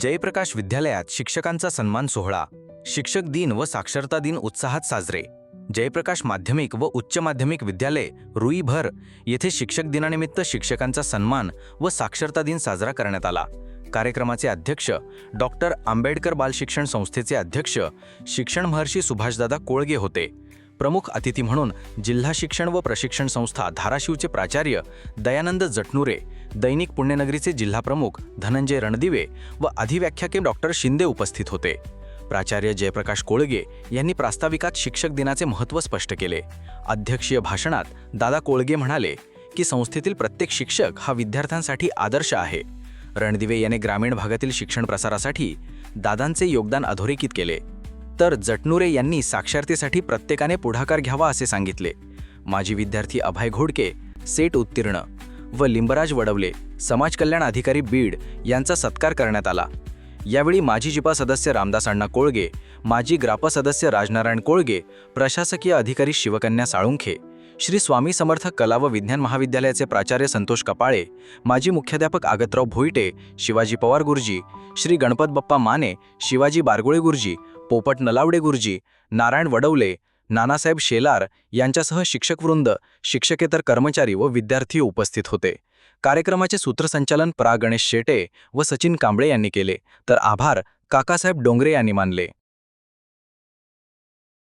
जयप्रकाश विद्यालयात शिक्षकांचा सन्मान सोहळा. शिक्षक दिन व साक्षरता दिन उत्साहात साजरे. जयप्रकाश माध्यमिक व उच्च माध्यमिक विद्यालय रुईभर येथे शिक्षक दिनानिमित्त शिक्षकांचा सन्मान व साक्षरता दिन साजरा करण्यात आला. कार्यक्रमाचे अध्यक्ष डॉक्टर आंबेडकर बालशिक्षण संस्थेचे अध्यक्ष शिक्षण महर्षी सुभाषदादा कोळगे होते. प्रमुख अतिथी म्हणून जिल्हा शिक्षण व प्रशिक्षण संस्था धाराशिवचे प्राचार्य दयानंद जटनुरे दैनिक पुण्यनगरीचे जिल्हाप्रमुख धनंजय रणदिवे व अधिव्याख्याके डॉक्टर शिंदे उपस्थित होते. प्राचार्य जयप्रकाश कोळगे यांनी प्रास्ताविकात शिक्षक दिनाचे महत्त्व स्पष्ट केले. अध्यक्षीय भाषणात दादा कोळगे म्हणाले की संस्थेतील प्रत्येक शिक्षक हा विद्यार्थ्यांसाठी आदर्श आहे. रणदिवे याने ग्रामीण भागातील शिक्षण प्रसारासाठी दादांचे योगदान अधोरेखित केले. तर जटनुरे यांनी साक्षरतेसाठी प्रत्येकाने पुढाकार घ्यावा असे सांगितले. माजी विद्यार्थी अभय घोडके सेट उत्तीर्ण व लिंबराज वडवले समाज कल्याण अधिकारी बीड यांचा सत्कार करण्यात आला. यावेळी माजी जिपा सदस्य रामदास अण्णा कोळगे माजी ग्राप सदस्य राजनारायण कोळगे प्रशासकीय अधिकारी शिवकन्या साळुंखे श्री स्वामी समर्थ कला व विज्ञान महाविद्यालयाचे प्राचार्य संतोष कपाळे माजी मुख्याध्यापक आगतराव भोईटे शिवाजी पवार गुरुजी श्री गणपत बाप्पा माने शिवाजी बारगोळे गुरुजी पोपट नलावडे गुरुजी नारायण वडवले नानासाहेब शेलार यांच्यासह शिक्षकवृंद शिक्षकेतर कर्मचारी व विद्यार्थी उपस्थित होते. कार्यक्रमाचे सूत्रसंचालन प्रा गणेश शेटे व सचिन कांबळे यांनी केले. तर आभार काकासाहेब डोंगरे यांनी मानले.